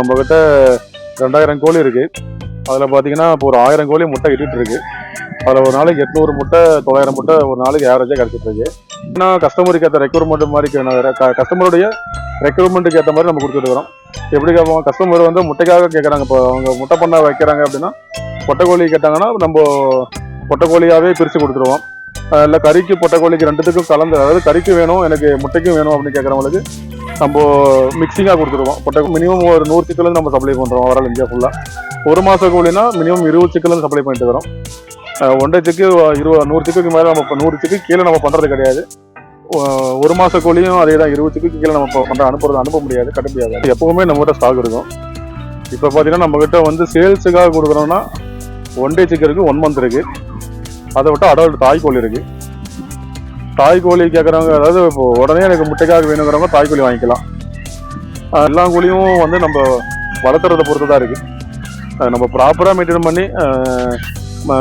நம்ம கிட்ட ரெண்டாயிரம் கோழி இருக்கு. அதில் பார்த்தீங்கன்னா இப்போ ஒரு ஆயிரம் கோழி முட்டை இட்டுட்டு இருக்கு. அதில் ஒரு நாளைக்கு எட்நூறு முட்டை தொள்ளாயிரம் முட்டை ஒரு நாளைக்கு ஆவரேஜாக கிடச்சிட்டு இருக்கு. ஏன்னா கஸ்டமருக்கு ஏற்ற ரெக்யூர்மெண்ட் மாதிரி கஸ்டமருடைய ரெக்யூர்மெண்ட்டுக்கு ஏற்ற மாதிரி நம்ம கொடுத்துட்டு இருக்கிறோம். எப்படி கேட்போம் கஸ்டமர் வந்து முட்டைக்காக கேட்குறாங்க இப்போ அவங்க முட்டை பண்ண வைக்கிறாங்க அப்படின்னா பொட்டைக்கோழி கேட்டாங்கன்னா நம்ம பொட்டைக்கோழியாகவே பிரித்து கொடுத்துருவோம். இல்லை கறிக்கு பொட்டைக்கோழிக்கு ரெண்டுத்துக்கும் கலந்து அதாவது கறிக்கு வேணும் எனக்கு முட்டைக்கும் வேணும் அப்படின்னு கேட்குறவங்களுக்கு நம்ம மிக்சிங்காக கொடுத்துருவோம். பொட்டை மினிமம் ஒரு நூறு சிக்கலேருந்து நம்ம சப்ளை பண்ணுறோம் ஓவரால் இந்தியா ஃபுல்லாக ஒரு மாத கோழினா மினிமம் இருபது சிக்கலேருந்து சப்ளை பண்ணிட்டு வரோம். அஹ் ஒன்றரை சிக்கு இருபது நூறு சிக்குக்கு மேலே நம்ம நூறு சிக்கு கீழே நம்ம பண்ணுறது கிடையாது. ஒரு மாத கோழியும் அதே தான் இருபது கீழே நம்ம பண்ணுற அனுப்புறது அனுப்ப முடியாது கட்ட முடியாது. எப்போவுமே நம்மகிட்ட ஸ்டாக் இருக்கும். இப்போ பார்த்தீங்கன்னா நம்மக்கிட்ட வந்து சேல்ஸுக்காக கொடுக்குறோம்னா ஒன் டே சிக்கு இருக்குது ஒன் மந்த் இருக்குது அதை விட்டு அடல்ட் தாய் கோழி இருக்குது தாய் கோழி கேட்குறவங்க அதாவது இப்போ உடனே எனக்கு முட்டைக்காக வேணுங்கிறவங்க தாய் கோழி வாங்கிக்கலாம் எல்லா கோழியும் வந்து நம்ம வளர்த்துறத பொறுத்து தான் இருக்குது நம்ம ப்ராப்பராக மெயின்டைன் பண்ணி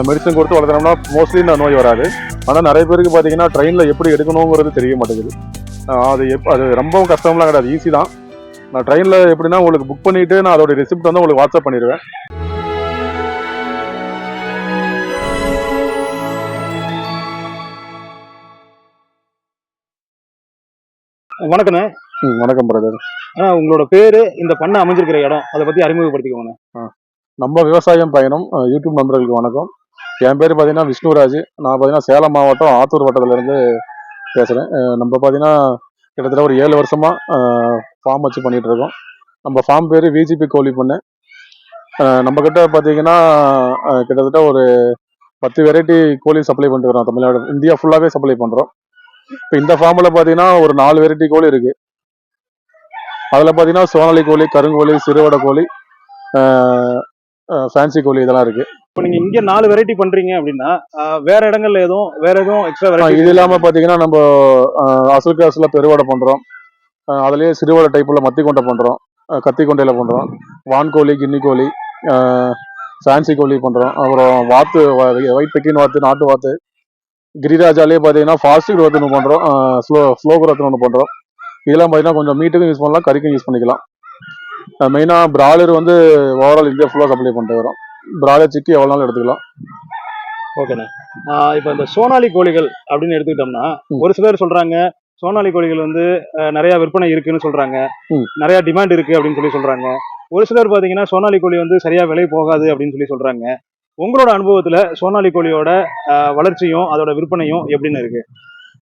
மெடிசன் கொடுத்து வளர்த்துனோம்னா மோஸ்ட்லி இந்த நோய் வராது. ஆனால் நிறைய பேருக்கு பார்த்தீங்கன்னா ட்ரெயினில் எப்படி எடுக்கணுங்கிறது தெரிய மாட்டேங்குது. அது எப் அது ரொம்பவும் கஷ்டம்லாம் கிடையாது. ஈஸி தான். நான் ட்ரெயினில் எப்படின்னா உங்களுக்கு புக் பண்ணிவிட்டு நான் அதோடய ரெசிப்ட் வந்து உங்களுக்கு வாட்ஸ்அப் பண்ணிடுவேன். வணக்கண்ணே ம், வணக்கம் பிரதர் உங்களோட பேரு இந்த பண்ணை அமைஞ்சிருக்கிற இடம் அதை பத்தி அறிமுகப்படுத்திக்கோங்க நம்ம விவசாயம் பயணம் யூடியூப் நண்பர்களுக்கு வணக்கம். என் பேர் பார்த்தீங்கன்னா விஷ்ணுராஜ். நான் பார்த்தீங்கன்னா சேலம் மாவட்டம் ஆத்தூர் வட்டத்துலேருந்து பேசுகிறேன் நம்ம பார்த்தீங்கன்னா கிட்டத்தட்ட ஒரு ஏழு வருஷமாக ஃபார்ம் வச்சு பண்ணிட்டு இருக்கோம் நம்ம ஃபார்ம் பேர் விஜிபி கோழி பண்ணு. அஹ், நம்ம கிட்ட பார்த்தீங்கன்னா கிட்டத்தட்ட ஒரு பத்து வெரைட்டி கோழி சப்ளை பண்ணிட்டு இருக்கோம் தமிழ்நாடு இந்தியா ஃபுல்லாகவே சப்ளை பண்ணுறோம் இப்போ இந்த ஃபார்மில் பார்த்தீங்கன்னா ஒரு நாலு வெரைட்டி கோழி இருக்கு. அதில் பார்த்தீங்கன்னா சோனாலி கோழி கருங்கோழி சிறுவடை கோழி ஃபேன்சி கோழி இதெல்லாம் இருக்கு. இப்போ நீங்க இங்க நாலு வெரைட்டி பண்றீங்க அப்படின்னா வேற இடங்கள்ல எதுவும் வேற எதுவும் எக்ஸ்ட்ரா வெரைட்டி இது இல்லாம பாத்தீங்கன்னா நம்ம அசல் கிளாஸ்ல பெருவடை பண்றோம். ஆ, அதுலயே சிறுவடை டைப்ல மத்தி கொண்டை பண்றோம். ஆ, கத்தி கொண்டையில பண்றோம். வான்கோழி கின்னி கோழி ஃபேன்சி கோழி பண்றோம். அப்புறம் வாத்து ஒயிட் பெக்கின் வாத்து நாட்டு வாத்து கிரிராஜாலே பாத்தீங்கன்னா ஃபாஸ்ட் growth ஒன்று பண்றோம். ஸ்லோ ஸ்லோ growth ஒன்று பண்றோம். இதெல்லாம் பாத்தீங்கன்னா கொஞ்சம் மீட்டுக்கும் யூஸ் பண்ணலாம் கறிக்கும் யூஸ் பண்ணிக்கலாம். மெயினா பிராய்லர் வந்து ஓவரால் இந்தியா ஃபுல்லாக சப்ளை பண்ணிட்டு வரோம் பிராய்லர் சிக்கி எவ்வளோ நாள் எடுத்துக்கலாம்? ஓகேண்ணே இப்போ இந்த சோனாலி கோழிகள் அப்படின்னு எடுத்துக்கிட்டோம்னா. ஒரு சிலர் சொல்றாங்க சோனாலி கோழிகள் வந்து நிறைய விற்பனை இருக்குன்னு சொல்றாங்க. ம். நிறைய டிமாண்ட் இருக்கு அப்படின்னு சொல்லி சொல்றாங்க. ஒரு சிலர் பாத்தீங்கன்னா சோனாலி கோழி வந்து சரியா விலை போகாது அப்படின்னு சொல்லி சொல்றாங்க. உங்களோட அனுபவத்துல சோனாலி கோழியோட வளர்ச்சியும் அதோட விற்பனையும் எப்படின்னு இருக்கு?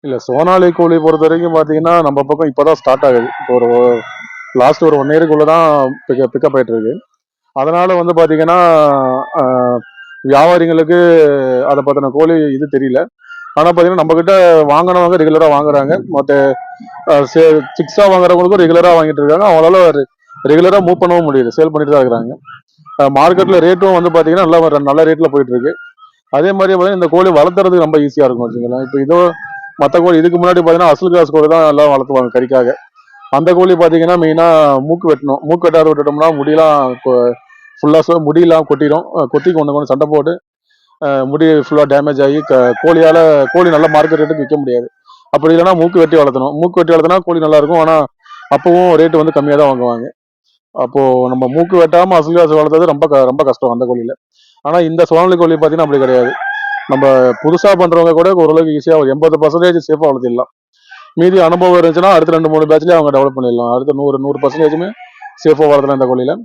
இல்ல சோனாலி கோழி பொறுத்த வரைக்கும் பாத்தீங்கன்னா நம்ம பக்கம் இப்பதான் ஸ்டார்ட் ஆகுது. இப்போ ஒரு லாஸ்ட் ஒரு ஒன் இயருக்குள்ளதான் பிக்கப் பிக்கப் ஆயிட்டு இருக்கு. அதனால வந்து பாத்தீங்கன்னா வியாபாரிங்களுக்கு அதை பத்தின கோழி இது தெரியல. ஆனா பாத்தீங்கன்னா நம்ம கிட்ட வாங்கினவங்க ரெகுலரா வாங்குறாங்க. மற்ற சிக்ஸா வாங்குறவங்களுக்கும் ரெகுலரா வாங்கிட்டு இருக்காங்க. அவங்களால ரெகுலரா மூவ் பண்ணவும் முடியுது சேல் பண்ணிட்டு தான் இருக்கிறாங்க. மார்க்கெட்ல ரேட்டும் வந்து பாத்தீங்கன்னா நல்லா நல்ல ரேட்ல போயிட்டு இருக்கு அதே மாதிரி பார்த்தீங்கன்னா இந்த கோழி வளர்த்துறதுக்கு ரொம்ப ஈஸியா இருக்கும் வச்சுக்கலாம் இப்போ இதோ மற்ற கோழி இதுக்கு முன்னாடி பார்த்தீங்கன்னா அசல் கிராஸ் கோழி தான் எல்லாம் வளர்த்துவாங்க கறிக்காக. அந்த கோழி பார்த்தீங்கன்னா மெயினாக மூக்கு வெட்டணும். மூக்கு வெட்டாத விட்டுட்டோம்னா முடியெல்லாம் இப்போ ஃபுல்லாக முடியெல்லாம் கொட்டிடும் கொட்டி கொண்டு கொண்டு சண்டை போட்டு முடி ஃபுல்லாக டேமேஜ் ஆகி க கோழியால் கோழி நல்ல மார்க்கெட் ரேட்டுக்கு விற்க முடியாது. அப்படி இல்லைன்னா மூக்கு வெட்டி வளர்த்தணும். மூக்கு வெட்டி வளர்த்தனா கோழி நல்லா இருக்கும். ஆனால் அப்பவும் ரேட்டு வந்து கம்மியாக தான் வாங்குவாங்க. அப்போ நம்ம மூக்கு வெட்டாமல் அசல் வளர்த்தது ரொம்ப ரொம்ப கஷ்டம் அந்த கோழியில். ஆனால் இந்த சோனாலி கோழி பார்த்தீங்கன்னா அப்படி கிடையாது. நம்ம புதுசா பண்றவங்க கூட ஓரளவுக்கு ஈஸியா ஒரு எண்பது பர்சன்டேஜ் சேஃபா வளர்த்திடலாம். மீதி அனுபவம் இருந்துச்சுன்னா அடுத்த ரெண்டு மூணு பேட்ச்லயே அவங்க டெவலப் பண்ணிடலாம். அடுத்த நூறு நூறு பர்சன்டேஜுமே சேஃபா வளர்த்தலாம் இந்த கோழியில.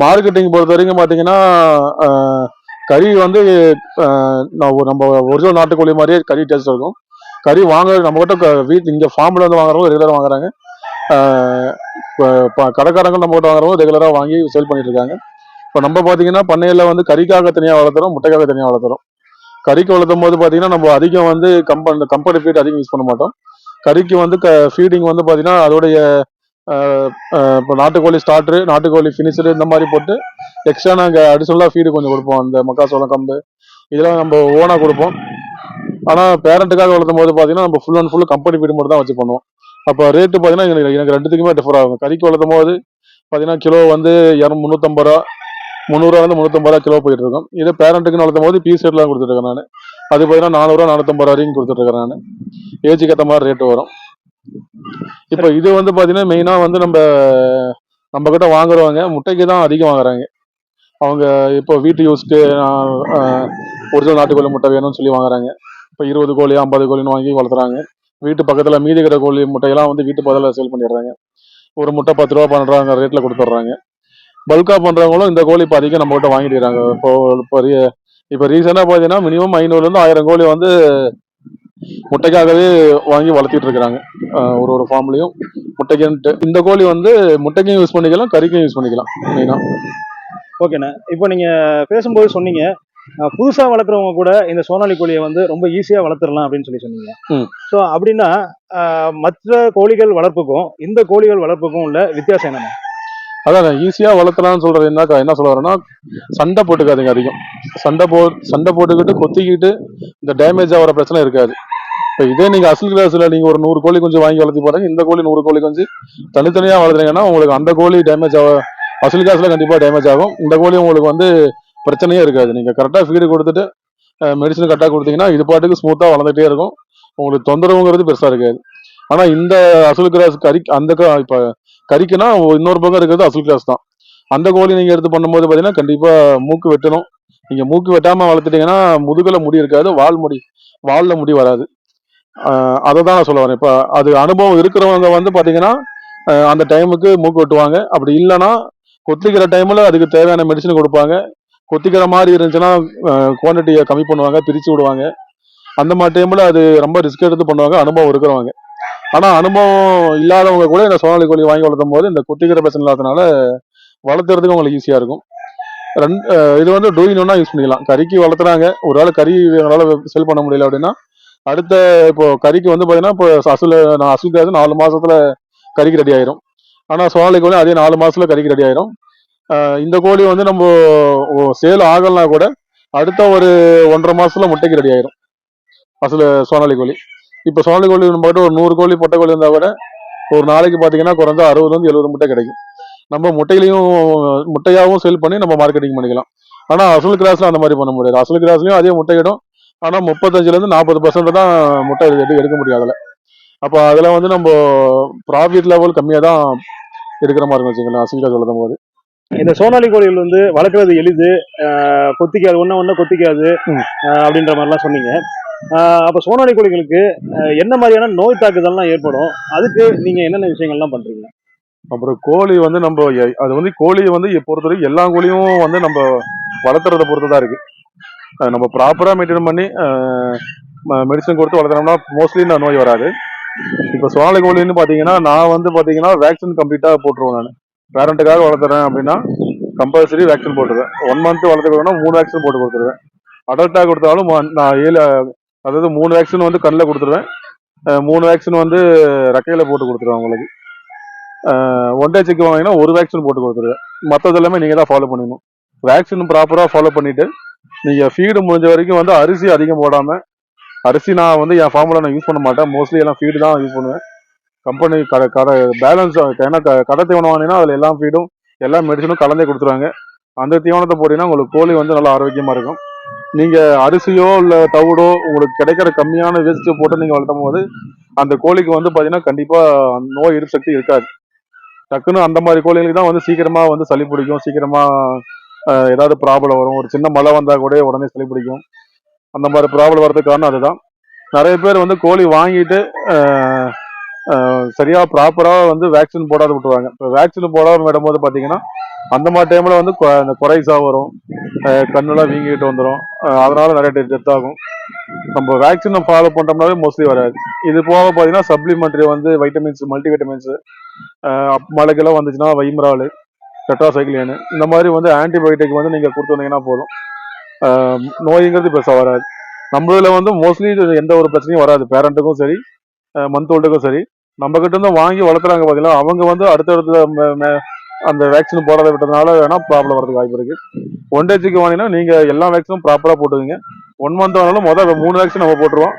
மார்க்கெட்டிங் பொறுத்த வரைக்கும் பாத்தீங்கன்னா கறி வந்து ஒரு- நம்ம ஒரிஜினல் நாட்டுக்கோழி மாதிரியே கறி டேஸ்ட் இருக்கும். கறி வாங்க நம்ம கிட்ட வீட்டு இங்க ஃபார்ம்ல வந்து வாங்குறவங்க ரெகுலராக வாங்குறாங்க. இப்போ கடைக்காரங்க நம்ம கிட்ட வாங்குறவங்க ரெகுலராக வாங்கி சேல் பண்ணிட்டு இருக்காங்க இப்போ நம்ம பார்த்தீங்கன்னா பண்ணையில் வந்து கறிக்காக தனியாக வளர்த்துறோம் முட்டைக்காக தனியாக வளர்த்துறோம். கறிக்கு வளர்த்தும் போது பார்த்தீங்கன்னா நம்ம அதிகம் வந்து கம்பெனி கம்பெனி ஃபீட் அதிகம் யூஸ் பண்ண மாட்டோம். கறிக்கு வந்து க ஃபீடிங் வந்து பார்த்தீங்கன்னா அதோடைய இப்போ நாட்டுக்கோழி ஸ்டார்ட்ரு நாட்டுக்கோழி ஃபினிஷரு இந்த மாதிரி போட்டு எக்ஸ்ட்ரா நாங்கள் அடிஷனலாக ஃபீடு கொஞ்சம் கொடுப்போம். அந்த மக்காசோளம் கம்பு இதெல்லாம் நம்ம ஓனாக கொடுப்போம். ஆனால் பேரண்ட்டுக்காக வளர்த்தும் போது பார்த்தீங்கன்னா நம்ம full and full company feed மட்டும் தான் வச்சு பண்ணுவோம். அப்போ ரேட்டு பார்த்தீங்கன்னா எனக்கு எனக்கு ரெண்டுத்துக்குமே டிஃபர் ஆகும் கறிக்கு வளர்த்தும் போது பார்த்தீங்கன்னா கிலோ வந்து இரநூ முந்நூற்றம்பது ரூபா முந்நூறுவா வந்து முந்நூற்றம்பது ரூபா கிலோ போயிட்டு இருக்கும். இதே பேரண்ட்டுக்கு வளர்த்தும் போது பீஸ் ரேட்லாம் கொடுத்துட்ருக்கேன் நான். அது பார்த்தீங்கன்னா நானூறுரூவா நானூற்றம்பது ரூபா வரைக்கும் கொடுத்துட்ருக்கேன் நான். ஏஜுக்கு ஏற்ற மாதிரி ரேட்டு வரும். இப்போ இது வந்து பார்த்தீங்கன்னா மெயினாக வந்து நம்ம நம்ம கிட்ட வாங்குறவங்க முட்டைக்கு தான் அதிகம் வாங்குறாங்க. அவங்க இப்போ வீட்டு யூஸ்க்கு ஒரிஜினல் நாட்டுக்கோழி முட்டை வேணும்னு சொல்லி வாங்குறாங்க. இப்போ இருபது கோழி ஐம்பது கோழின்னு வாங்கி வளர்த்துறாங்க. வீட்டு பக்கத்தில் மீதி இருக்கிற கோழி முட்டையெல்லாம் வந்து வீட்டு பக்கத்தில் சேல் பண்ணிடுறாங்க. ஒரு முட்டை பத்து ரூபா பண்ணுறாங்க ரேட்டில் கொடுத்துட்றாங்க. பல்காக பண்ணுறவங்களும் இந்த கோழி இப்போ அதிகம் நம்ம வாங்கிடுறாங்க. வாங்கிட்டு இப்போ இப்போ ரீ- இப்போ ரீசெண்டாக பார்த்தீங்கன்னா மினிமம் ஐநூறுலேருந்து ஆயிரம் கோழி வந்து முட்டைக்காகவே வாங்கி வளர்த்திட்டு இருக்கிறாங்க. ஒரு ஒரு ஃபார்ம்லையும் முட்டைக்குன்ட்டு. இந்த கோழி வந்து முட்டைக்கும் யூஸ் பண்ணிக்கலாம் கறிக்கும் யூஸ் பண்ணிக்கலாம் மெயினாக ஓகேண்ணா இப்போ நீங்கள் பேசும்போது சொன்னீங்க புதுசா வளர்க்குறவங்க கூட இந்த சோனாலி கோழியை வந்து ரொம்ப ஈஸியா வளர்த்துடலாம் அப்படின்னு சொல்லி சொன்னீங்க. ஸோ அப்படின்னா மற்ற கோழிகள் வளர்ப்புக்கும் இந்த கோழிகள் வளர்ப்புக்கும் உள்ள வித்தியாசம் என்னண்ணே அதான் ஈஸியாக வளர்த்தலாம்னு சொல்றது என்னக்கா என்ன சொல்ல சண்டை போட்டுக்காதீங்க அதிகம். சண்டை போ சண்டை போட்டுக்கிட்டு கொத்திக்கிட்டு இந்த டேமேஜ் ஆகிற பிரச்சனை இருக்காது. இப்போ இதே நீங்க அசல் கிளாஸ்ல நீங்க ஒரு நூறு கோழி கொஞ்சம் வாங்கி வளர்த்தி போறீங்க இந்த கோழி நூறு கோழி கொஞ்சம் தனித்தனியா வளர்த்துறீங்கன்னா உங்களுக்கு அந்த கோழி டேமேஜ் ஆக அசல் கிளாஸ்ல கண்டிப்பா டேமேஜ் ஆகும். இந்த கோழி உங்களுக்கு வந்து பிரச்சனையே இருக்காது. நீங்கள் கரெக்டாக ஃபீடு கொடுத்துட்டு மெடிசன் கரெக்டாக கொடுத்தீங்கன்னா இது பாட்டுக்கு ஸ்மூத்தாக வளர்ந்துட்டே இருக்கும். உங்களுக்கு தொந்தரவுங்கிறது பெருசாக இருக்காது. ஆனால் இந்த அசுல் கிராஸ் கறி அந்த க- இப்ப கறிக்குன்னா இன்னொரு பக்கம் இருக்கிறது அசுல் கிராஸ் தான். அந்த கோழி நீங்கள் எடுத்து பண்ணும்போது பார்த்தீங்கன்னா கண்டிப்பாக மூக்கு வெட்டணும். நீங்கள் மூக்கு வெட்டாமல் வளர்த்துட்டீங்கன்னா முதுகில் முடி இருக்காது வால் முடி வாலில் முடி வராது. அதை தான் நான் சொல்ல வரேன். இப்போ அது அனுபவம் இருக்கிறவங்க வந்து பார்த்தீங்கன்னா அந்த டைமுக்கு மூக்கு வெட்டுவாங்க. அப்படி இல்லைன்னா கொத்திக்கிற டைமில் அதுக்கு தேவையான மெடிசன் கொடுப்பாங்க. கொத்திக்கிற மாதிரி இருந்துச்சுன்னா குவான்டிட்டியை கம்மி பண்ணுவாங்க பிரித்து விடுவாங்க. அந்த மாதிரி டைமில் அது ரொம்ப ரிஸ்க் எடுத்து பண்ணுவாங்க அனுபவம் இருக்கிறவங்க. ஆனால் அனுபவம் இல்லாதவங்க கூட இந்த சோனாலி கோழி வாங்கி வளர்த்தும் போது இந்த கொத்திக்கிற பிரச்சனை இல்லாதனால வளர்த்துறதுக்கு உங்களுக்கு ஈஸியாக இருக்கும். ரெண்டு இது வந்து டூயின் ஒன்றா யூஸ் பண்ணிக்கலாம். கறிக்கு வளர்த்துறாங்க. ஒரு வேளை கறி எங்களால் செல் பண்ண முடியல அப்படின்னா அடுத்த இப்போ கறிக்கு வந்து பார்த்தீங்கன்னா இப்போ அசுல நான் அசுல் நாலு மாசத்துல கறிக்கு ரெடி ஆயிரும். ஆனா சோனாலி கோழி அதே நாலு மாசத்துல கறிக்கு ரெடி ஆயிரும். இந்த கோழி வந்து நம்ம சேல் ஆகலனா கூட அடுத்த ஒரு ஒன்றரை மாசத்துல முட்டைக்கு ரெடி ஆயிரும். அசல் சோனாலி கோழி. இப்போ சோனாலி கோழி நம்ம ஒரு நூறு கோழி பொட்டை கோழி இருந்தா கூட ஒரு நாளைக்கு பாத்தீங்கன்னா குறைஞ்சா அறுபதுலேருந்து எழுபது முட்டை கிடைக்கும். நம்ம முட்டையிலையும் முட்டையாகவும் சேல் பண்ணி நம்ம மார்க்கெட்டிங் பண்ணிக்கலாம். ஆனா அசல் கிராஸ்ல அந்த மாதிரி பண்ண முடியாது. அசல் கிராஸ்லயும் அதே முட்டையிடும் ஆனா முப்பத்தஞ்சுல இருந்து நாற்பது பர்சன்ட் தான் முட்டை எடுக்க முடியும் அதுல. அப்போ அதுல வந்து நம்ம ப்ராஃபிட் லெவல் கம்மியா தான் எடுக்கிற மாதிரி இருக்கும் வச்சுக்கலாம் அசல் கிராஸ் வளர்த்தும் போது இந்த சோனாலி கோழிகள் வந்து வளர்க்குறது எளிது கொத்திக்காது ஒண்ணு ஒண்ணு கொத்திக்காது அப்படின்ற மாதிரிலாம் சொன்னீங்க. அப்ப சோனாலி கோழிகளுக்கு என்ன மாதிரியான நோய் தாக்குதல்லாம் ஏற்படும்? அதுக்கு நீங்க என்னென்ன விஷயங்கள்லாம் பண்றீங்க? அப்புறம் கோழி வந்து நம்ம அது வந்து கோழியை வந்து பொறுத்தவரைக்கும் எல்லா கோழியும் வந்து நம்ம வளர்த்துறத பொறுத்து தான் இருக்கு. அது நம்ம ப்ராப்பரா மெயின்டைன் பண்ணி மெடிசன் கொடுத்து வளர்த்துனோம்னா மோஸ்ட்லி நான் நோய் வராது. இப்போ சோனாலி கோழின்னு பார்த்தீங்கன்னா நான் வந்து பார்த்தீங்கன்னா வேக்சின் கம்ப்ளீட்டாக போட்டுருவேன் நான். பேரண்ட்டுக்காக வளர்த்துறேன் அப்படின்னா கம்பல்சரி வேக்சின் போட்டுருவேன். ஒன் மந்த் வளர்த்துக்கணும்னா மூணு வேக்சின் போட்டு கொடுத்துருவேன். அடல்ட்டாக கொடுத்தாலும் நான் ஏழு அதாவது மூணு வேக்சின் வந்து கண்ணில் கொடுத்துருவேன். மூணு வேக்சின் வந்து ரெக்கையில் போட்டு கொடுத்துருவேன் உங்களுக்கு ஒன் டே செக் வாங்கினா ஒரு வேக்சின் போட்டு கொடுத்துருவேன். மற்றது எல்லாமே நீங்கள் தான் ஃபாலோ பண்ணிக்கணும் வேக்சின் ப்ராப்பராக ஃபாலோ பண்ணிவிட்டு நீங்கள் ஃபீடு முடிஞ்ச வரைக்கும் வந்து அரிசி அதிகம் போடாமல் அரிசி நான் வந்து என் ஃபார்மில் நான் யூஸ் பண்ண மாட்டேன். மோஸ்ட்லி எல்லாம் ஃபீடு தான் யூஸ் பண்ணுவேன். கம்பெனி கடை கடை பேலன்ஸ் ஏன்னா க- கடை தீவனம் வாங்கினீங்கன்னா அதில் எல்லா ஃபீடும் எல்லா மெடிசனும் கலந்தே கொடுத்துருவாங்க. அந்த தீவனத்தை போட்டிங்கன்னா உங்களுக்கு கோழி வந்து நல்லா ஆரோக்கியமாக இருக்கும். நீங்கள் அரிசியோ இல்லை தவிடோ உங்களுக்கு கிடைக்கிற கம்மியான வேஸ்ட்டு போட்டு நீங்கள் வளர்த்தும் போது அந்த கோழிக்கு வந்து பார்த்தீங்கன்னா கண்டிப்பாக நோய் எதிர்ப்பு சக்தி இருக்காது. டக்குன்னு அந்த மாதிரி கோழிகளுக்கு தான் வந்து சீக்கிரமாக வந்து சளி பிடிக்கும். சீக்கிரமாக ஏதாவது ப்ராப்ளம் வரும். ஒரு சின்ன மழை வந்தால் கூட உடனே சளி பிடிக்கும். அந்த மாதிரி ப்ராப்ளம் வர்றதுக்கு காரணம் அதுதான். நிறைய பேர் வந்து கோழி வாங்கிட்டு சரியாக ப்ராப்பராக சரியா ப்ராப்பரா வந்து வேக்சின் போடாத விட்டுருவாங்க. இப்போ வேக்சின் போடாம விடும்போது பாத்தீங்கன்னா அந்த மாதிரி டைம்ல வந்து கொ- அந்த குறைசா வரும். கண்ணெல்லாம் வீங்கிட்டு வந்துடும் அதனால நிறைய டெத் ஆகும். நம்ம வேக்சினை ஃபாலோ பண்ணோம்னாவே மோஸ்ட்லி வராது. இது போக பார்த்தீங்கன்னா சப்ளிமெண்ட்ரி வந்து வைட்டமின்ஸ் மல்டி வைட்டமின்ஸ் மழைக்கெல்லாம் வந்துச்சுன்னா வைம்ரால் டெட்ராசைக்ளியனு இந்த மாதிரி வந்து ஆன்டிபயோட்டிக் வந்து நீங்கள் கொடுத்து வந்தீங்கன்னா போதும். நோய்ங்கிறது பெருசாக வராது. நம்மளதுல வந்து மோஸ்ட்லி எந்த ஒரு பிரச்சனையும் வராது. பேரண்ட்டுக்கும் சரி மந்த் ஓல்டுக்கும் சரி. நம்ம கிட்ட இருந்து வாங்கி வளர்க்குறாங்க பார்த்தீங்களா அவங்க வந்து அடுத்தடுத்த அந்த வேக்சின் போடாத விட்டதுனால வேணா ப்ராப்ளம் வரதுக்கு வாய்ப்பு இருக்கு. ஒன் டேஜுக்கு வாங்கினா நீங்க எல்லா வேக்சினும் ப்ராப்பரா போட்டுக்கங்க. ஒன் மந்த் ஆனாலும் முதல் மூணு வேக்சின் நம்ம போட்டுருவோம்.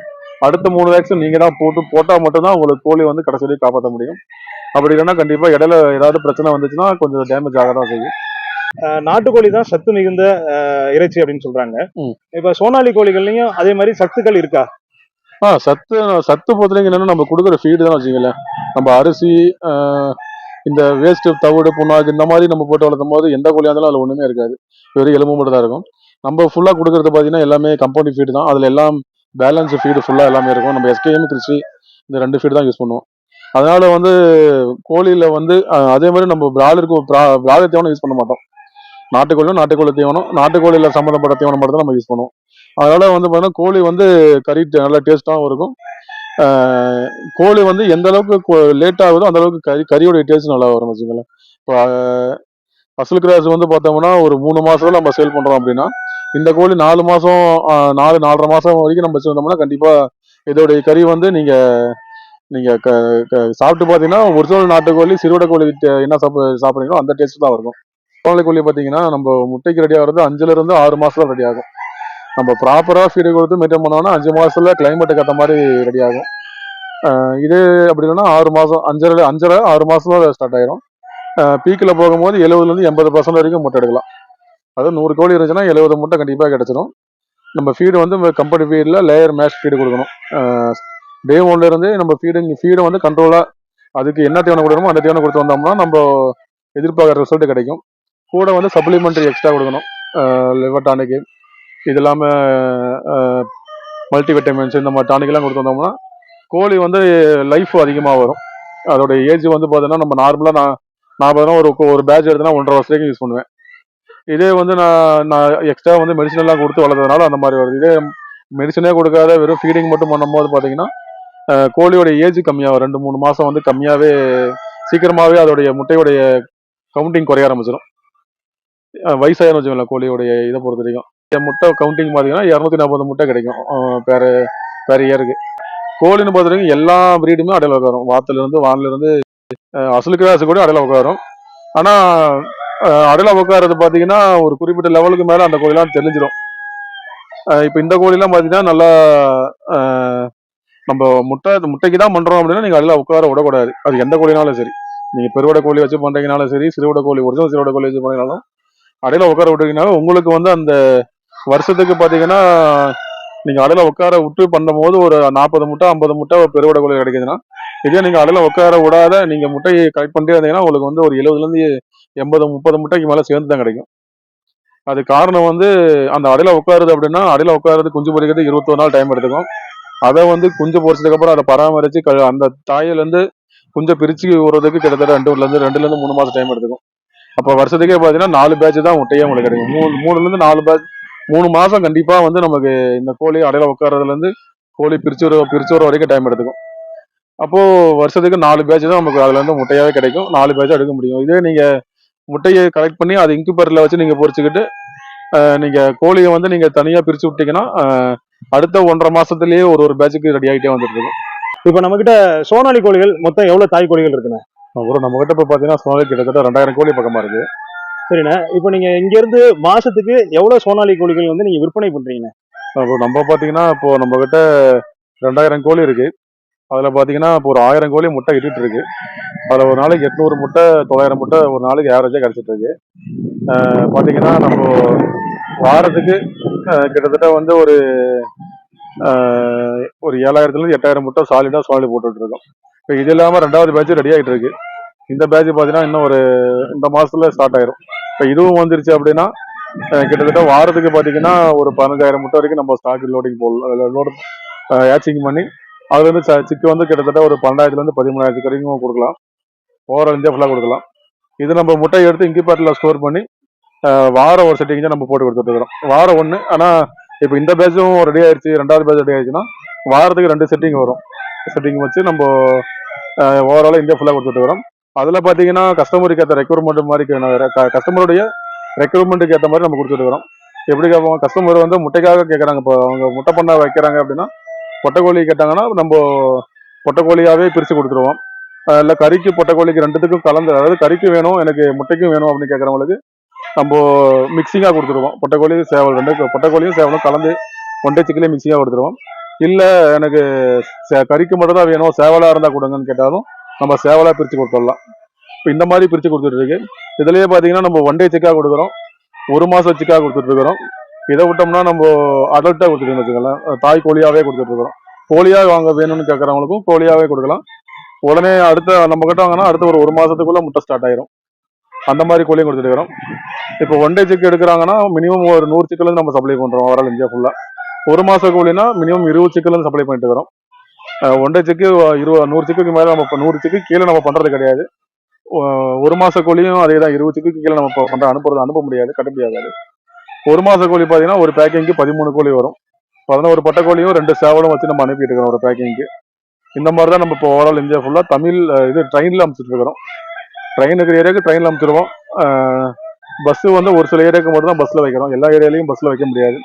அடுத்த மூணு வேக்சின் நீங்க தான் போட்டு போட்டா மட்டும்தான் உங்களுக்கு கோழி வந்து கடைசி காப்பாற்ற முடியும். அப்படி இல்லைன்னா கண்டிப்பா இடையில ஏதாவது பிரச்சனை வந்துச்சுன்னா கொஞ்சம் டேமேஜ் ஆக தான் செய்யும். நாட்டுக்கோழி தான் சத்து மிகுந்த இறைச்சி அப்படின்னு சொல்றாங்க. இப்ப சோனாலி கோழிகள்லயும் அதே மாதிரி சத்துக்கள் இருக்கா? ஆ சத்து சத்து பொறுத்தவரைக்கும் என்னன்னா நம்ம கொடுக்குற ஃபீடு தான் வச்சுக்கோங்களேன். நம்ம அரிசி இந்த வேஸ்ட் தவிடு புண்ணாக்கு இந்த மாதிரி நம்ம போட்டு வளர்த்தும் போது எந்த கோழியாக இருந்தாலும் அதில் ஒன்றுமே இருக்காது. வெறும் எலும்பு மட்டும் தான் இருக்கும். நம்ம ஃபுல்லாக கொடுக்குறது பார்த்தீங்கன்னா எல்லாமே கம்பௌண்ட் ஃபீடு தான். அதில் எல்லாம் பேலன்ஸ் ஃபீடு ஃபுல்லாக எல்லாமே இருக்கும். நம்ம எஸ்கேஎம் கிருஷி இந்த ரெண்டு ஃபீடு தான் யூஸ் பண்ணுவோம். அதனால வந்து கோழியில் வந்து அதே மாதிரி நம்ம பிராலருக்கு பிராலர் தீவனம் யூஸ் பண்ண மாட்டோம். நாட்டுக்கோழியும் நாட்டுக்கோழி தீவனம் நாட்டுக்கோழியில் சம்மந்தப்பட்ட தீவனம் மட்டும் தான் நம்ம யூஸ் பண்ணுவோம். அதனால வந்து பார்த்தீங்கன்னா கோழி வந்து கறி நல்லா டேஸ்ட்டாகவும் இருக்கும். கோழி வந்து எந்த அளவுக்கு லேட் ஆகுதோ அந்த அளவுக்கு கறி கறியோடைய டேஸ்ட் நல்லா வரும் வச்சுக்கோங்களேன் இப்போ அசல் கிராஸ் வந்து பார்த்தோம்னா ஒரு மூணு மாசத்துல நம்ம சேல் பண்றோம் அப்படின்னா இந்த கோழி நாலு மாசம் நாலு நாலரை மாசம் வரைக்கும் நம்ம வச்சிருந்தோம்னா கண்டிப்பா இதோடைய கறி வந்து நீங்க நீங்க க- க- சாப்பிட்டு பாத்தீங்கன்னா ஒரிஜினல் நாட்டுக்கோழி சிறுவடை கோழி என்ன சாப்பிட சாப்பிட்றீங்களோ அந்த டேஸ்ட் தான் இருக்கும். கோழி கோழி பாத்தீங்கன்னா நம்ம முட்டைக்கு ரெடி ஆகிறது அஞ்சுல இருந்து ஆறு மாசத்துல ரெடி ஆகும். நம்ம ப்ராப்பராக ஃபீடு கொடுத்து மெயின்டைன் பண்ணோம்னா அஞ்சு மாதத்தில் கிளைமேட்டுக்கு ஏற்ற மாதிரி ரெடி ஆகும். இதே அப்படி இல்லைன்னா ஆறு மாதம் அஞ்சரை அஞ்சரை ஆறு மாசத்துல ஸ்டார்ட் ஆயிரும். பீக்கில் போகும்போது எழுபதுலேருந்து எண்பது பர்சன்ட் வரைக்கும் முட்டை எடுக்கலாம். அதாவது நூறு கோழி இருந்துச்சுன்னா எழுபது முட்டை கண்டிப்பாக கிடைச்சிடும் நம்ம ஃபீடு வந்து கம்பெனி ஃபீடில் லேயர் மேஷ் ஃபீடு கொடுக்கணும். டே ஒன்ல இருந்து நம்ம ஃபீடு ஃபீடை வந்து கண்ட்ரோலாக அதுக்கு என்ன தீவனம் கொடுக்கணுமோ அந்த தீவனம் கொடுத்து வந்தோம்னா நம்ம எதிர்பார்க்குற ரிசல்ட் கிடைக்கும். கூட வந்து சப்ளிமெண்ட்ரி எக்ஸ்ட்ரா கொடுக்கணும். லிவர் டானிக்கு இது இல்லாமல் மல்டி விட்டமின்ஸ் இந்த மாதிரி டானிக்லாம் கொடுத்து வந்தோம்னா கோழி வந்து லைஃப் அதிகமாக வரும். அதோட ஏஜ் வந்து பார்த்தீங்கன்னா நம்ம நார்மலாக நான் நான் பார்த்தீங்கன்னா ஒரு ஒரு பேட்ச் எடுத்தனா ஒன்றரை வருஷம் வரைக்கும் யூஸ் பண்ணுவேன். இதே வந்து நான் நான் எக்ஸ்ட்ரா வந்து மெடிசன் எல்லாம் கொடுத்து வளர்த்ததுனால அந்த மாதிரி வருது. இதே மெடிசனே கொடுக்காத வெறும் ஃபீடிங் மட்டும் பண்ணும்போது பார்த்தீங்கன்னா கோழியோட ஏஜ் கம்மியாகும் ரெண்டு மூணு மாதம் வந்து கம்மியாகவே சீக்கிரமாகவே அதோடைய முட்டையோடைய கவுண்டிங் குறைய ஆரம்பிச்சிடும் வயசாயிரம் வச்சுக்கோங்களேன் கோழியோடைய இதை பொறுத்த வரைக்கும். என் முட்டை கவுண்டிங் பார்த்தீங்கன்னா இரநூத்தி நாற்பது முட்டை கிடைக்கும். பேர் பேர் இயருக்கு கோழின்னு பொறுத்த எல்லா ப்ரீடுமே அடையில உட்காரும். வாத்துலேருந்து வானிலேருந்து வான்ல இருந்து அசல் கிராஸ் கூட அடையில உட்காரும். ஆனால் அடையில் அடையில பார்த்தீங்கன்னா ஒரு குறிப்பிட்ட லெவலுக்கு மேலே அந்த கோழிலாம் தெரிஞ்சிடும் இப்போ இந்த கோழிலாம் பார்த்தீங்கன்னா நல்லா நம்ம முட்டை முட்டைக்கு தான் பண்ணுறோம் அப்படின்னா நீங்கள் அடையில உட்கார விடக்கூடாது. அது எந்த கோழினாலும் சரி. நீங்கள் பெருவடை கோழி வச்சு பண்ணுறீங்கனாலும் சரி சிறுவடை கோழி ஒரிஜினல் சிறுவடை கோழி வச்சு பண்ணினாலும் அடையில உட்கார விட்டுறீங்கனாலும் உங்களுக்கு வந்து அந்த வருஷத்துக்கு பார்த்தீங்கன்னா நீங்கள் அடையில் உட்கார விட்டு பண்ணும்போது ஒரு நாற்பது முட்டை ஐம்பது முட்டை பெருவடை கோழி கிடைக்குதுன்னா இதே நீங்கள் அடையில் உட்கார விடாத நீங்கள் முட்டையை கலெக்ட் பண்ணிட்டே இருந்தீங்கன்னா உங்களுக்கு வந்து ஒரு எழுபதுலேருந்து எண்பது முப்பது முட்டைக்கு மேலே சேர்ந்து தான் கிடைக்கும். அது காரணம் வந்து அந்த அடையில் உட்காருது அப்படின்னா அடையில் உட்காருறது குஞ்சு பொறிக்கிறது இருபத்தொரு நாள் டைம் எடுத்துக்கும். அதை வந்து குஞ்சு பொறிச்சதுக்கப்புறம் அதை பராமரித்து க- அந்த தாயிலேருந்து குஞ்சை பிரிச்சு விடுறதுக்கு கிட்டத்தட்ட ரெண்டுல ரெண்டுலேருந்து மூணு மாதம் டைம் எடுத்துக்கும். அப்போ வருஷத்துக்கே பார்த்தீங்கன்னா நாலு பேட்ச் தான் முட்டையே உங்களுக்கு கிடைக்கும். மூணு மூணுலேருந்து நாலு பேட்ச் மூணு மாசம் கண்டிப்பா வந்து நமக்கு இந்த கோழி அடையில உட்கார்றதுல இருந்து கோழி பிரிச்சு வர பிரிச்சு வர வரைக்கும் டைம் எடுத்துக்கும். அப்போ வருஷத்துக்கு நாலு பேட்ச் தான் நமக்கு அதுல இருந்து முட்டையாவே கிடைக்கும். நாலு பேட்ச் எடுக்க முடியும். இதே நீங்க முட்டையை கலெக்ட் பண்ணி அது இன்குபேட்டர்ல வச்சு நீங்க பொரிச்சுக்கிட்டு அஹ், நீங்க கோழியை வந்து நீங்க தனியா பிரிச்சு விட்டீங்கன்னா அடுத்த ஒன்றரை மாசத்துலயே ஒரு ஒரு பேட்சுக்கு ரெடி ஆகிட்டே வந்துட்டு இருக்கும். இப்போ நம்ம கிட்ட சோனாலி கோழிகள் மொத்தம் எவ்வளவு தாய் கோழிகள் இருக்குண்ணே? அப்புறம் நம்ம கிட்ட இப்போ பாத்தீங்கன்னா சோனாலி கிட்டத்தட்ட ரெண்டாயிரம் கோழி பக்கமா இருக்கு. சரிண்ணே. இப்போ நீங்க இங்க இருந்து மாசத்துக்கு எவ்வளவு சோனாலி கோழிகள் வந்து நீங்க விற்பனை பண்றீங்க? இப்போ நம்ம பாத்தீங்கன்னா இப்போ நம்ம கிட்ட ரெண்டாயிரம் கோழி இருக்கு. அதுல பாத்தீங்கன்னா இப்போ ஒரு ஆயிரம் கோழி முட்டை இட்டுட்டு இருக்கு. அதுல ஒரு நாளைக்கு எட்நூறு முட்டை தொள்ளாயிரம் முட்டை ஒரு நாளைக்கு ஆவரேஜா கிடைச்சிட்டு இருக்கு. பாத்தீங்கன்னா நம்ம வாரத்துக்கு கிட்டத்தட்ட வந்து ஒரு ஒரு ஏழாயிரத்துலேருந்து எட்டாயிரம் முட்டை சாலிடாக சோனாலி போட்டுட்டு இருக்கோம். இப்போ இது இல்லாமல் ரெண்டாவது பேட்ச் ரெடி ஆகிட்டு இருக்கு. இந்த பேட்ச் பார்த்தீங்கன்னா இன்னும் ஒரு இந்த மாதத்தில் ஸ்டார்ட் ஆயிரும். இப்போ இதுவும் வந்துருச்சு அப்படின்னா கிட்டத்தட்ட வாரத்துக்கு பார்த்தீங்கன்னா ஒரு பதினஞ்சாயிரம் முட்டை வரைக்கும் நம்ம ஸ்டாக் லோடிங் போடலாம். லோடு ஏச்சிங் பண்ணி அதுல இருந்து ச- சிக்கு வந்து கிட்டத்தட்ட ஒரு பன்னெண்டாயிரத்துல இருந்து பதிமூணாயிரத்துக்கு வரைக்கும் கொடுக்கலாம். ஓவரால் இந்தியா ஃபுல்லாக கொடுக்கலாம். இது நம்ம முட்டையை எடுத்து இன்குபேட்டர்ல ஸ்டோர் பண்ணி வாரம் ஒரு செட்டிங் தான் நம்ம போட்டு கொடுத்துட்டு இருக்கிறோம். வாரம் ஒன்று ஆனால் இப்போ இந்த பேட்சும் ரெடி ஆயிடுச்சு ரெண்டாவது பேட்ச் ரெடி ஆயிடுச்சுன்னா வாரத்துக்கு ரெண்டு செட்டிங் வரும். செட்டிங் வச்சு நம்ம ஓவராலாக இந்தியா ஃபுல்லாக கொடுத்துட்டு இருக்கிறோம். அதில் பார்த்தீங்கன்னா கஸ்டமருக்கு ஏற்ற ரெக்யூர்மெண்ட் மாதிரி கஸ்டமருடைய ரெக்யூர்மெண்ட்டுக்கு ஏற்ற மாதிரி நம்ம கொடுத்துட்டு வரோம். எப்படி கேட்போம்? கஸ்டமர் வந்து முட்டைக்காக கேட்குறாங்க இப்போ அவங்க முட்டை பண்ண வைக்கிறாங்க அப்படின்னா பொட்டைக்கோழி கேட்டாங்கன்னா நம்ம பொட்டைக்கோழியாகவே பிரித்து கொடுத்துருவோம். இல்லை கறிக்கு பொட்டைக்கோழிக்கு ரெண்டுத்துக்கும் கலந்து அதாவது கறிக்கு வேணும் எனக்கு முட்டைக்கும் வேணும் அப்படின்னு கேட்குறவங்களுக்கு நம்ம மிக்சிங்காக கொடுத்துருவோம். பொட்டைக்கோழி சேவல் ரெண்டு பொட்டைக்கோழியும் சேவலும் கலந்து ஒன்றை சிக்கலே மிக்சிங்காக கொடுத்துருவோம். இல்லை எனக்கு சே- கறிக்கு மட்டும் தான் வேணும் சேவலாக இருந்தால் கொடுங்கன்னு கேட்டாலும் நம்ம சேவலாக பிரித்து கொடுத்துடலாம். இப்போ இந்த மாதிரி பிரித்து கொடுத்துட்ருக்கு. இதுலேயே பார்த்தீங்கன்னா நம்ம ஒன் டே சிக்காக கொடுக்குறோம். ஒரு மாதம் சிக்காக கொடுத்துட்ருக்குறோம். இதை விட்டோம்னா நம்ம அடல்ட்டாக கொடுத்துட்டு வச்சுக்கலாம் தாய் கோழியாகவே கொடுத்துட்ருக்குறோம். கோழியாக வாங்க வேணும்னு கேட்குறவங்களுக்கும் கோழியாகவே கொடுக்கலாம். உடனே அடுத்த நம்ம கிட்ட வாங்கினா அடுத்த ஒரு ஒரு மாதத்துக்குள்ளே முட்டை ஸ்டார்ட் ஆயிரும். அந்த மாதிரி கோழியும் கொடுத்துட்டு இருக்கிறோம். இப்போ ஒன் டே சிக்கு எடுக்கிறாங்கன்னா மினிமம் ஒரு நூறு சிக்கலேருந்து நம்ம சப்ளை பண்ணுறோம் ஓவரால் இந்தியா ஃபுல்லாக ஒரு மாதம் கோழினா மினிமம் இருபது சிக்கலேருந்து சப்ளை பண்ணிட்டு இருக்கிறோம். ஒன் செக்கு இருபது நூறு செக்குக்கு மேலே நம்ம இப்போ நூறு செக்கு கீழே நம்ம பண்ணுறது கிடையாது. ஒரு மாச கோழியும் அதே தான் இருபது செக்குக்கு கீழே நம்ம இப்போ பண்ணுற அனுப்புறது அனுப்ப முடியாது கட்ட முடியாது ஒரு மாச கோழி பார்த்தீங்கன்னா ஒரு பேக்கிங்க்கு பதிமூணு கோழி வரும். பதினோரு பட்ட கோழியும் ரெண்டு சேவலும் வச்சு நம்ம அனுப்பிட்டு இருக்கிறோம் ஒரு பேக்கிங்க்கு இந்த மாதிரி தான் நம்ம இப்போ ஓவரால் இந்தியா ஃபுல்லாக தமிழ் இது ட்ரெயினில் அனுப்பிச்சிட்டு இருக்கிறோம். ட்ரெயின் இருக்கிற ஏரியாவுக்கு ட்ரெயினில் அனுப்பிச்சிருவோம் பஸ் வந்து ஒரு சில ஏரியாவுக்கு மட்டும் தான் பஸ்ஸில் வைக்கிறோம். எல்லா ஏரியாலையும் பஸ்ஸில் வைக்க முடியாது.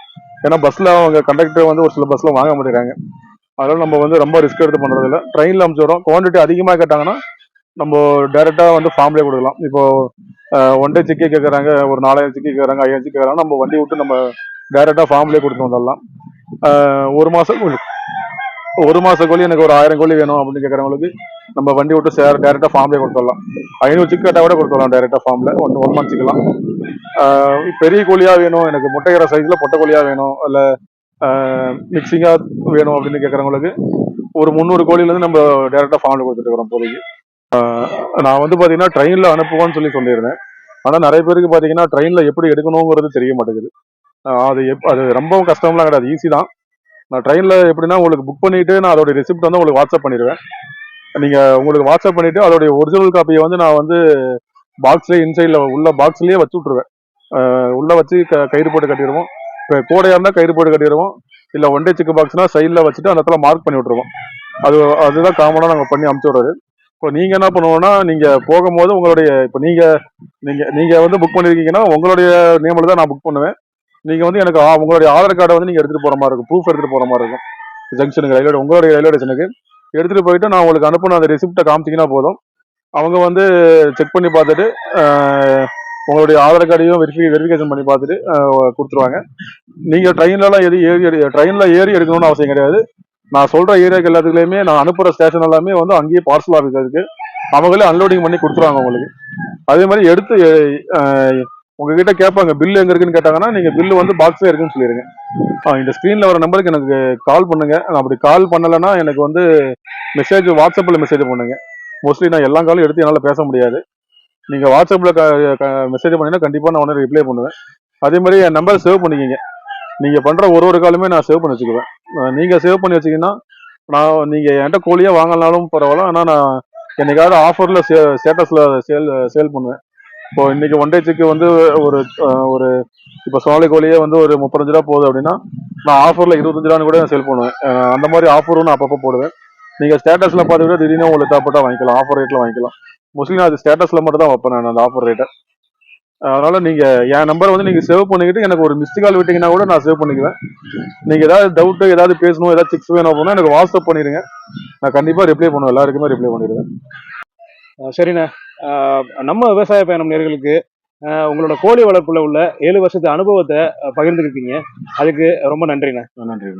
ஏன்னா பஸ்ஸில் அவங்க கண்டக்டர் வந்து ஒரு சில பஸ்ஸில் வாங்க மாட்டேங்கிறாங்க. அதனால நம்ம வந்து ரொம்ப ரிஸ்க் எடுத்து பண்ணுறதில்ல ட்ரெயினில் ட்ரெயின்ல குவான்டிட்டி அதிகமாக கேட்டாங்கன்னா நம்ம டேரெக்டாக வந்து ஃபார்ம்லேயே கொடுக்கலாம். இப்போ ஒன் டே சிக்கி கேட்குறாங்க ஒரு நாலாயிரம் சிக்கி கேட்குறாங்க ஐயாயிரம் சிக்கி கேட்குறாங்க நம்ம வண்டி விட்டு நம்ம டேரெக்டாக ஃபார்ம்லேயே கொடுத்து வந்துடலாம். ஒரு மாதம் ஒரு மாச கோழி எனக்கு ஒரு ஆயிரம் கோழி வேணும் அப்படின்னு கேட்குறவங்களுக்கு நம்ம வண்டி விட்டு சேர் டேரெக்டாக ஃபார்ம்லேயே கொடுத்துடலாம். ஐநூறு சிக்கு கூட கொடுத்துடலாம் டேரெக்டாக ஃபார்மில் ஒன் ஒன் மந்த் சிக்கலாம் பெரிய கோழியாக வேணும். எனக்கு முட்டைகிற சைஸில் பொட்டை கோழியாக வேணும். இல்லை மிக்சிங்காக வேணும் அப்படின்னு கேட்குறவங்களுக்கு ஒரு முந்நூறு கோழிலேருந்து நம்ம டேரெக்டாக ஃபார்மில் கொடுத்துட்டு இருக்கிறோம் இப்போதைக்கு. நான் வந்து பார்த்தீங்கன்னா ட்ரெயினில் அனுப்புவோம்னு சொல்லி சொல்லியிருந்தேன். ஆனால் நிறைய பேருக்கு பார்த்தீங்கன்னா ட்ரெயினில் எப்படி எடுக்கணுங்கிறது தெரிய மாட்டேங்குது. அது எப் அது ரொம்பவும் கஷ்டம்லாம் கிடையாது. ஈஸி தான். நான் ட்ரெயினில் எப்படின்னா உங்களுக்கு புக் பண்ணிவிட்டு நான் அதோட ரெசிப்ட் வந்து உங்களுக்கு வாட்ஸ்அப் பண்ணிடுவேன். நீங்கள் உங்களுக்கு வாட்ஸ்அப் பண்ணிவிட்டு அதோடைய ஒரிஜினல் காப்பியை வந்து நான் வந்து பாக்ஸ்லேயே இன்சைடில் உள்ள பாக்ஸ்லேயே வச்சு விட்டுருவேன். உள்ளே வச்சு க- கயிறு போட்டு கட்டிடுவோம். இப்போ கோடையா இருந்தால் கயிறு போட்டு கட்டிடுவோம். இல்லை ஒன் டே சிக்கு பாக்ஸ்னா சைடில் வச்சுட்டு அந்த இடத்துல மார்க் பண்ணி விட்டுருவோம். அது அதுதான் காமனாக நாங்கள் பண்ணி அமுச்சு விட்றது. இப்போ நீங்கள் என்ன பண்ணுவோம்னா நீங்கள் போகும்போது உங்களுடைய இப்போ நீங்கள் நீங்கள் நீங்கள் வந்து புக் பண்ணியிருக்கீங்கன்னா உங்களுடைய நேமில் தான் நான் புக் பண்ணுவேன். நீங்கள் வந்து எனக்கு உங்களுடைய ஆதார் கார்டை வந்து நீங்கள் எடுத்துகிட்டு போகிற மாதிரி இருக்கும். ப்ரூஃப் எடுத்துகிட்டு போகிற மாதிரி இருக்கும். ஜங்ஷனுக்கு ரயில்வே உங்களுடைய ரயில்வே ஸ்டேஷனுக்கு எடுத்துகிட்டு போயிட்டு நான் உங்களுக்கு அனுப்பின அந்த ரெசிப்டை காமிச்சிங்கன்னா போதும். அவங்க வந்து செக் பண்ணி பார்த்துட்டு உங்களுடைய ஆதார் கார்டையும் வெரிஃபி வெரிஃபிகேஷன் பண்ணி பார்த்துட்டு கொடுத்துருவாங்க. நீங்கள் ட்ரெயின்லலாம் எது ஏறி ட்ரெயினில் ஏறி எடுக்கணும்னு அவசியம் கிடையாது. நான் சொல்கிற ஏரியாவுக்கு எல்லாத்துக்குலேயுமே நான் அனுப்புகிற ஸ்டேஷன் எல்லாமே வந்து அங்கேயே பார்சல் ஆஃபீஸ் இருக்குது அவங்களே அன்லோடிங் பண்ணி கொடுத்துருவாங்க உங்களுக்கு. அதே மாதிரி எடுத்து உங்ககிட்ட கேட்பாங்க பில் எங்க இருக்குன்னு? கேட்டாங்கன்னா நீங்க பில் வந்து பாக்ஸ்ல இருக்குன்னு சொல்லிருங்க. இந்த ஸ்க்ரீனில் வர நம்பருக்கு எனக்கு கால் பண்ணுங்க. நான் அப்படி கால் பண்ணலைன்னா எனக்கு வந்து மெசேஜ் வாட்ஸ்அப்ல மெசேஜ் பண்ணுங்க. மோஸ்ட்லி நான் எல்லா காலும் எடுத்து என்னால் பேச முடியாது. நீங்க வாட்ஸ்அப்ல மெசேஜ் பண்ணீங்கன்னா கண்டிப்பா நான் உடனே ரிப்ளை பண்ணுவேன். அதே மாதிரி என் நம்பர் சேவ் பண்ணிக்கிங்க. நீங்க பண்ற ஒரு ஒரு காலுமே நான் சேவ் பண்ணி வச்சுக்குவேன். நீங்கள் நீங்க சேவ் பண்ணி வச்சீங்கன்னா நான் நீங்க என்கிட்ட கோழியா வாங்கினாலும் பரவாயில்ல. ஆனா நான் என்னைக்காவது ஆஃபர்ல ஸ்டேட்டஸ்ல சேல் சேல் பண்ணுவேன். இப்போ இன்னைக்கு ஒன் டே வந்து ஒரு ஒரு இப்போ சோலை கோழியே வந்து ஒரு முப்பத்தஞ்சு ரூபா போகுது அப்படின்னா நான் ஆஃபர்ல இருபத்தஞ்சு ரூபான்னு கூட நான் சேல் பண்ணுவேன் அந்த மாதிரி ஆஃபரும் நான் அப்பப்போ போடுவேன். நீங்க ஸ்டேட்டஸ்ல பார்த்துக்கிட்டு திடீர்னு உங்களுக்கு தேவைப்பட்டா வாங்கிக்கலாம். ஆஃபர் ரேட்ல வாங்கிக்கலாம். மோஸ்ட்லி நான் அது ஸ்டேட்டஸ்ல மட்டும் தான் வைப்பேன் நான் அந்த ஆஃபர் ரேட்டை அதனால நீங்க என் நம்பரை வந்து நீங்க சேவ் பண்ணிக்கிட்டு எனக்கு ஒரு மிஸ்டு கால் விட்டீங்கன்னா கூட நான் சேவ் பண்ணிக்குவேன். நீங்க ஏதாவது டவுட் ஏதாவது பேசணும் ஏதாவது சிக்ஸ் வேணும் அப்படின்னா எனக்கு வாட்ஸ்அப் பண்ணிடுங்க நான் கண்டிப்பா ரிப்ளை பண்ணுவேன் எல்லாருக்குமே ரிப்ளை பண்ணிடுவேன். சரிண்ணே. நம்ம விவசாய பயணம் நேர்களுக்கு உங்களோட கோழி வளர்ப்புல உள்ள ஏழு வருஷத்து அனுபவத்தை பகிர்ந்துக்கிட்டீங்க அதுக்கு ரொம்ப நன்றிண்ணே. நன்றி